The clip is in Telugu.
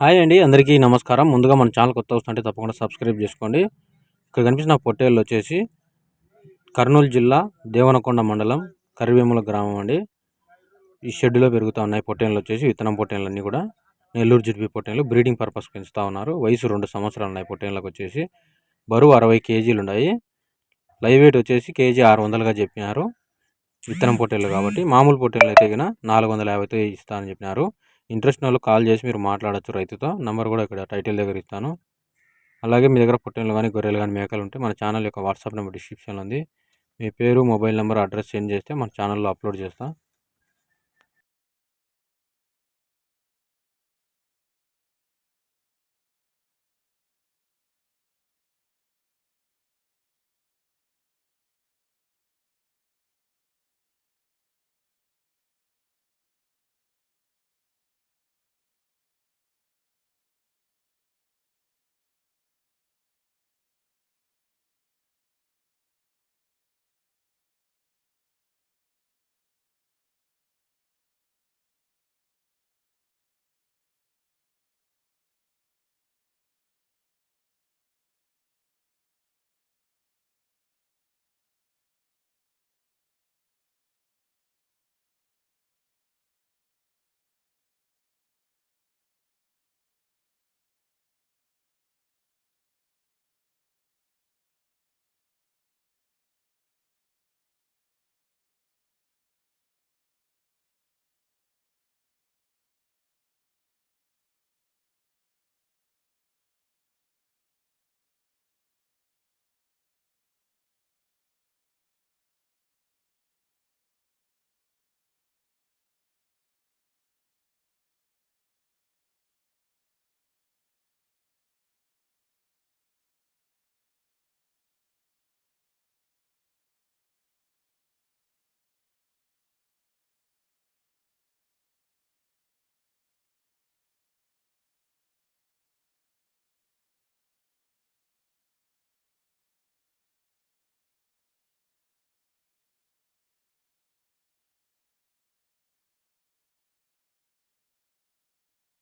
హాయ్ అండి అందరికీ నమస్కారం. ముందుగా మన ఛానల్ కొత్త వస్తుంటే తప్పకుండా సబ్స్క్రైబ్ చేసుకోండి. ఇక్కడ కనిపిస్తున్న పొట్టేళ్ళు వచ్చేసి కర్నూలు జిల్లా దేవనకొండ మండలం కరివేముల గ్రామం అండి. ఈ షెడ్లో పెరుగుతూ ఉన్నాయి పొట్టేళ్ళు వచ్చేసి విత్తనం పొట్టేళ్ళు అన్నీ కూడా. నెల్లూరు జిడిపి పొట్టేళ్ళు బ్రీడింగ్ పర్పస్ పెంచుతూ ఉన్నారు. వయసు రెండు సంవత్సరాలు ఉన్నాయి పొట్టేళ్ళకి వచ్చేసి. బరువు అరవై కేజీలు ఉన్నాయి. లైవ్ వెయిట్ వచ్చేసి కేజీ ఆరు వందలుగా చెప్పినారు. విత్తనం పొట్టేళ్ళు కాబట్టి మామూలు పొట్టేళ్ళు అయితే కన్నా నాలుగు వందల యాభైతో ఇస్తానని చెప్పినారు. ఇంట్రెస్ట్ వాళ్ళు కాల్ చేసి మీరు మాట్లాడచ్చు రైతుతో. నెంబర్ కూడా ఇక్కడ టైటిల్ దగ్గర ఇస్తాను. అలాగే మీ దగ్గర పుట్టినలు కానీ గొర్రెలు కానీ మేకలు ఉంటే మన ఛానల్ యొక్క వాట్సాప్ నెంబర్ డిస్క్రిప్షన్లో ఉంది. మీ పేరు మొబైల్ నెంబర్ అడ్రస్ సెండ్ చేస్తే మన ఛానల్లో అప్లోడ్ చేస్తాను